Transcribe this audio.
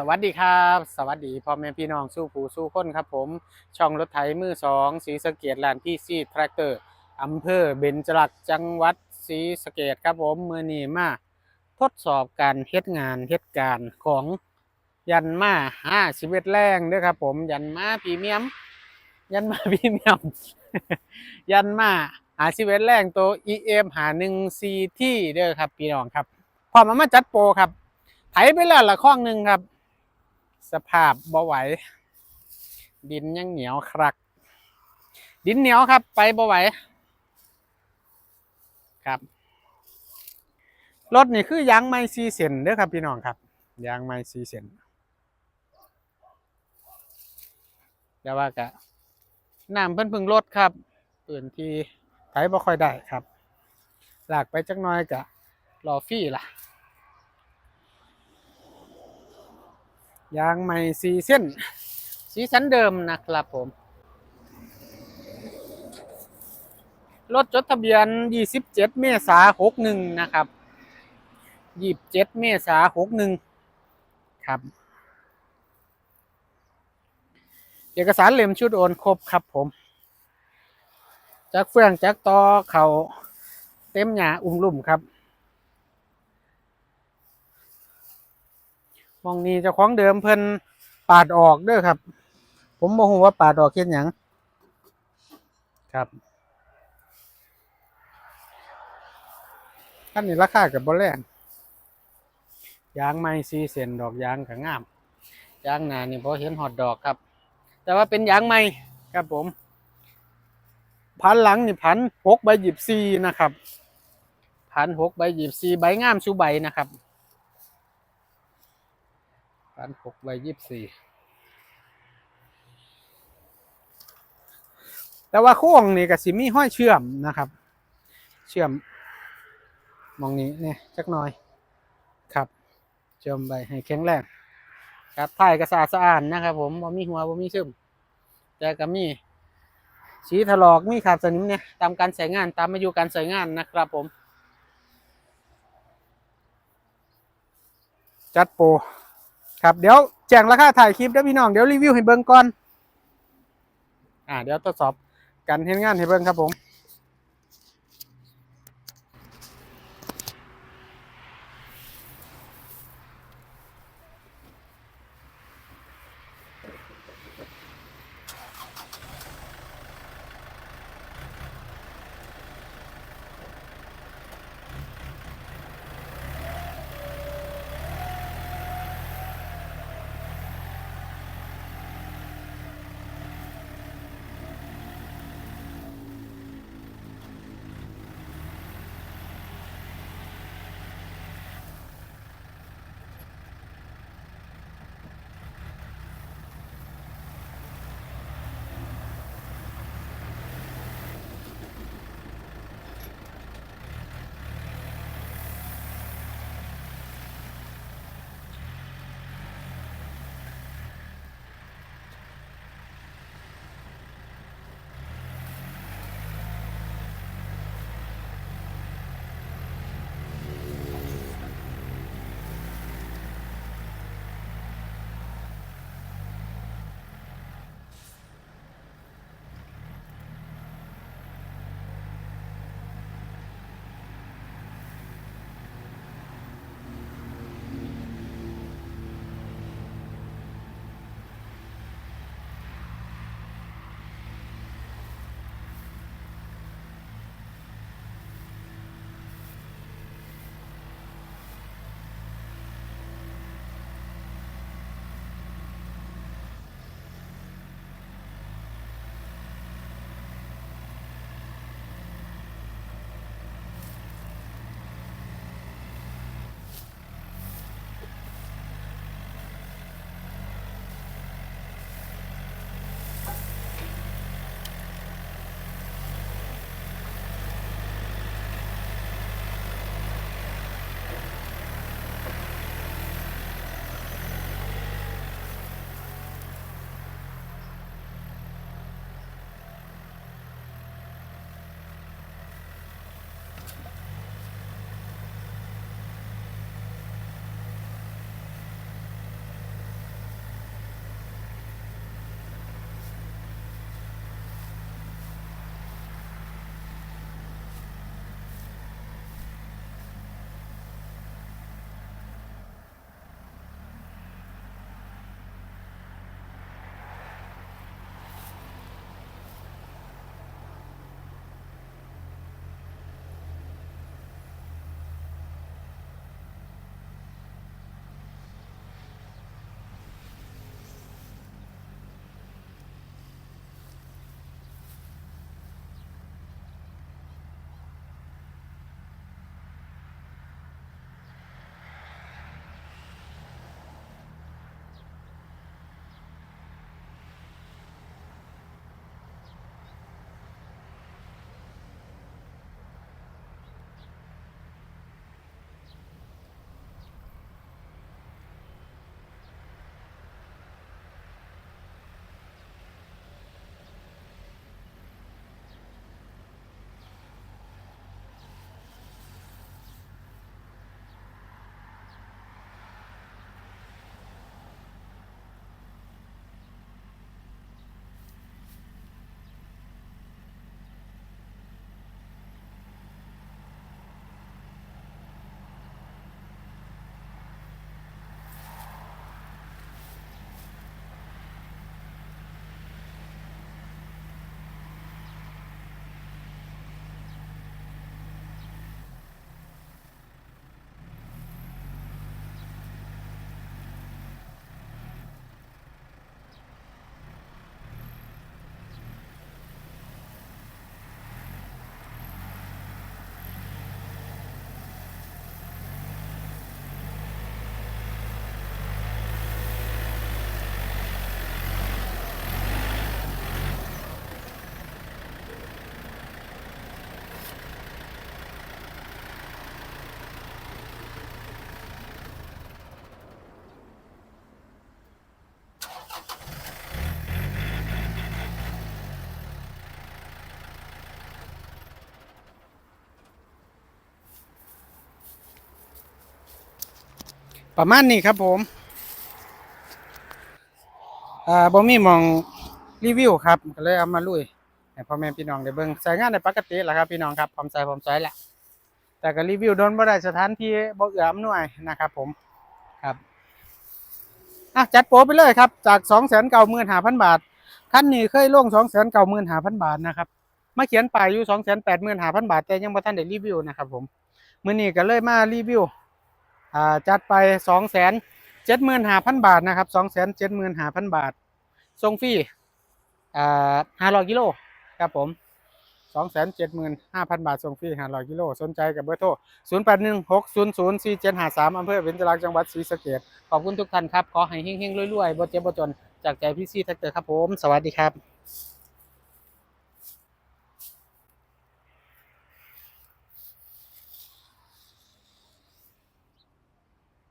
สวัสดีครับ สวัสดีพ่อแม่พี่น้องสู้ผู้สู้คนครับผม ช่องรถไถมือสองสีสะเกดลานพี่ซีแทรกเตอร์อำเภอเบญจลักษ์จังหวัดศรีสะเกดครับผมมือนี้มาทดสอบการเฮ็ดงานเฮ็ดการของยันมาห้าสิบเอ็ดแรงเด้วยครับผมยันมาพรีเมียม ยันมาพรีเมียม ยันมาหาสิบเอ็ดแรงตัว EM หาหนึ่งซีที่เด้อครับพี่น้องครับ พอมามาจัดโปรครับไถไปแล้วละข้องหนึ่งครับ สภาพบ่ไหว ดินยังเหนียวครัก ดินเหนียวครับ ไปบ่ไหวครับรถนี่คือยางไม้ซีเซนเด้อครับพี่น้องครับยางไม้ซีเซนแต่ว่ากะน้ำเพิ่นพึ่งลดครับปืนที่ไถบ่ค่อยได้ครับ หลากไปจักน้อยกะรอฟี่ล่ะ ยางใหม่สีเส้น สีสันเดิมนะครับผม รถจดทะเบียน 27 เมษา61 นะครับ 27 เมษา61 ครับ เอกสารเล่มชุดโอนครบครับผมจากเฟื่องจากตอเขาเต็มหยาอุ้มลุ่มครับ มองนี้เจ้าของเดิมเพิ่นปาดออกเด้อครับ ผมโมโหว่าปาดออกเฮ็ดหยังครับท่านนี่ราคากับบ่แรงยางไม้ซีเซนดอกยางก็งามยางหนานี่พอเห็นหอดดอกครับ แต่ว่าเป็นยางไม้ครับผม พันหลังนี่พันหกใบหยิบซีนะครับ พันหกใบหยิบซีใบงามชูใบนะครับ พันหกใบยี่สิบสี่แต่ว่าโค้งนี่ก็สิมีห้อยเชื่อมนะครับ เชื่อมมองนี้เนี่ยจักหน่อยครับเชื่อมไปให้แข็งแรงครับถ่ายกระสะอาดสะอาดนะครับ ผมบ่มีหัวบ่มีซึมแต่ก็มีสีถลอกมีขาดสนิมเนี่ยตามการใช้งานตามอายุการใช้งานนะครับผม จัดโปร ครับเดี๋ยวแจ้งราคาถ่ายคลิปเด้อพี่น้องเดี๋ยวรีวิวให้เบิ้งก่อน อ่าเดี๋ยวทดสอบกันเห็นงานให้เบิ้งครับผม ประมาณนี้ครับผม อ่าบ่มีหมองรีวิวครับก็เลยเอามาลุยให้พ่อแม่พี่น้องได้เบิ่งใช้งานได้ปกติแหละครับพี่น้องครับพร้อมใช้พร้อมใช้แหละแต่ก็รีวิวโดนบ่ได้สถานที่บ่เอื้ออำนวยนะครับ ผมครับอะจัดโปรไปเลยครับ จาก295,000บาทคันนี้เคยลง295,000บาทนะครับมาเขียนไป้ายอยู่285,000บาทแต่ยังบ่ทันได้รีวิวนะครับผมมื้อนี้ก็เลยมารีวิว จัดไปสองแสนเจ็ดหมื่นห้าพันบาทนะครับสองแสนเจ็ดหมื่นห้าพันบาทส่งฟรีห้าร้อยกิโลครับผมสองแสนเจ็ดหมื่นห้าพันบาทส่งฟรีห้าร้อยกิโลสนใจกับเบอร์โทรศูนย์แปดหนึ่งหกศูนย์ศูนย์สี่เจ็ดห้าสามอำเภอเบญจรักจังหวัดศรีสะเกษขอบคุณทุกท่านครับ ขอให้เฮงๆรวยๆบ่เจ็บบ่จน จากใจพี่ซี่แท็กเตอร์ครับผม สวัสดีครับ